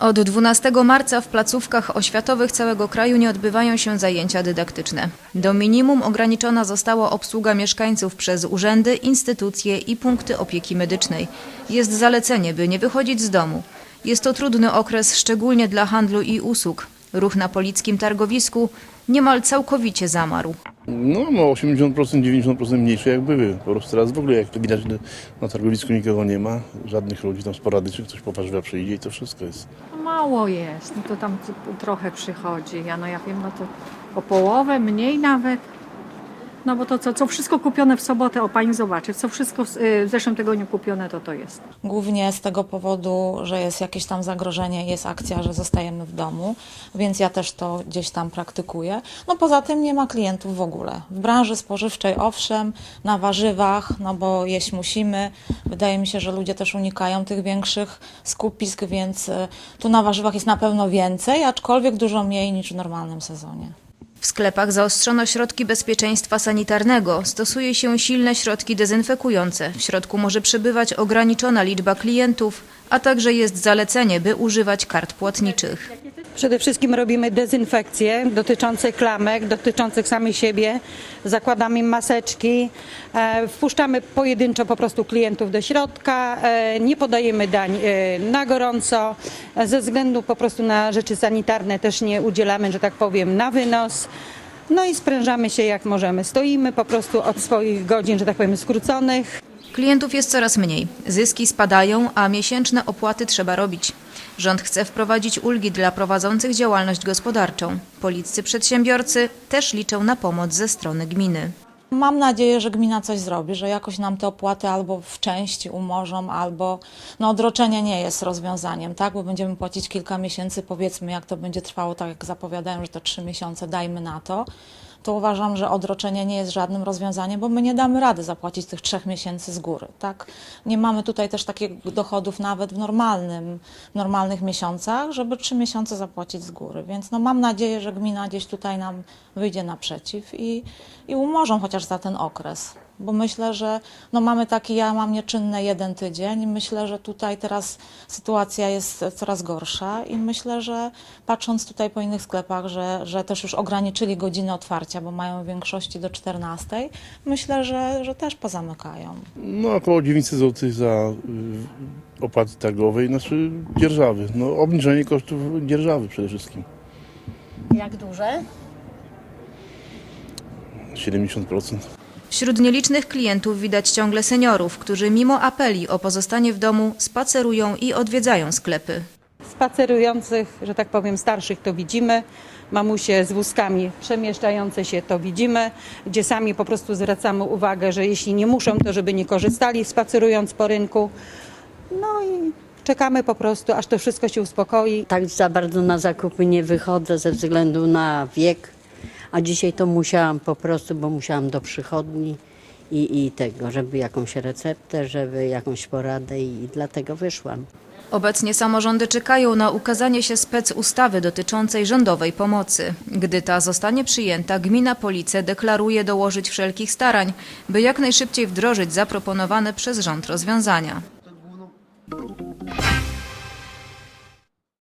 Od 12 marca w placówkach oświatowych całego kraju nie odbywają się zajęcia dydaktyczne. Do minimum ograniczona została obsługa mieszkańców przez urzędy, instytucje i punkty opieki medycznej. Jest zalecenie, by nie wychodzić z domu. Jest to trudny okres, szczególnie dla handlu i usług. Ruch na polickim targowisku niemal całkowicie zamarł. No, no 80%, 90% mniejsze jak były. Po prostu teraz w ogóle, jak to widać, na targowisku nikogo nie ma, żadnych ludzi tam sporadycznie, ktoś po warzywa przyjdzie i to wszystko jest. Mało jest, no to tam trochę przychodzi. Ja no ja wiem, no to o połowę, mniej nawet. No bo to co, co wszystko kupione w sobotę, o pani zobaczy, co wszystko y, w zeszłym tygodniu kupione, to to jest. Głównie z tego powodu, że jest jakieś tam zagrożenie, jest akcja, że zostajemy w domu, więc ja też to gdzieś tam praktykuję. No poza tym nie ma klientów w ogóle. W branży spożywczej owszem, na warzywach, no bo jeść musimy. Wydaje mi się, że ludzie też unikają tych większych skupisk, więc y, tu na warzywach jest na pewno więcej, aczkolwiek dużo mniej niż w normalnym sezonie. W sklepach zaostrzono środki bezpieczeństwa sanitarnego. Stosuje się silne środki dezynfekujące. W środku może przebywać ograniczona liczba klientów, a także jest zalecenie, by używać kart płatniczych. Przede wszystkim robimy dezynfekcje dotyczące klamek, dotyczących samych siebie. Zakładamy maseczki, e, wpuszczamy pojedynczo po prostu klientów do środka, e, nie podajemy dań e, na gorąco. Ze względu po prostu na rzeczy sanitarne też nie udzielamy, że tak powiem, na wynos. No i sprężamy się jak możemy. Stoimy po prostu od swoich godzin, że tak powiem, skróconych. Klientów jest coraz mniej. Zyski spadają, a miesięczne opłaty trzeba robić. Rząd chce wprowadzić ulgi dla prowadzących działalność gospodarczą. Policcy przedsiębiorcy też liczą na pomoc ze strony gminy. Mam nadzieję, że gmina coś zrobi, że jakoś nam te opłaty albo w części umorzą, albo no odroczenie nie jest rozwiązaniem, tak? Bo będziemy płacić kilka miesięcy, powiedzmy, jak to będzie trwało, tak jak zapowiadają, że to trzy miesiące, dajmy na to. To uważam, że odroczenie nie jest żadnym rozwiązaniem, bo my nie damy rady zapłacić tych trzech miesięcy z góry, tak? Nie mamy tutaj też takich dochodów nawet w normalnym, normalnych miesiącach, żeby trzy miesiące zapłacić z góry. Więc no mam nadzieję, że gmina gdzieś tutaj nam wyjdzie naprzeciw i, i umorzą chociaż za ten okres. Bo myślę, że no mamy taki, ja mam nieczynne jeden tydzień. Myślę, że tutaj teraz sytuacja jest coraz gorsza i myślę, że patrząc tutaj po innych sklepach, że, że też już ograniczyli godziny otwarcia, bo mają w większości do 14, myślę, że, że też pozamykają. No, około 900 zł za y, opłaty targowej, znaczy dzierżawy. No, obniżenie kosztów dzierżawy przede wszystkim. Jak duże? 70%. Wśród nielicznych klientów widać ciągle seniorów, którzy mimo apeli o pozostanie w domu spacerują i odwiedzają sklepy. Spacerujących, że tak powiem, starszych to widzimy. Mamusie z wózkami przemieszczające się to widzimy, gdzie sami po prostu zwracamy uwagę, że jeśli nie muszą, to żeby nie korzystali spacerując po rynku. No i czekamy po prostu, aż to wszystko się uspokoi. Tak za bardzo na zakupy nie wychodzę ze względu na wiek, a dzisiaj to musiałam po prostu, bo musiałam do przychodni i, i tego, żeby jakąś receptę, żeby jakąś poradę i dlatego wyszłam. Obecnie samorządy czekają na ukazanie się spec ustawy dotyczącej rządowej pomocy. Gdy ta zostanie przyjęta, gmina Police deklaruje dołożyć wszelkich starań, by jak najszybciej wdrożyć zaproponowane przez rząd rozwiązania.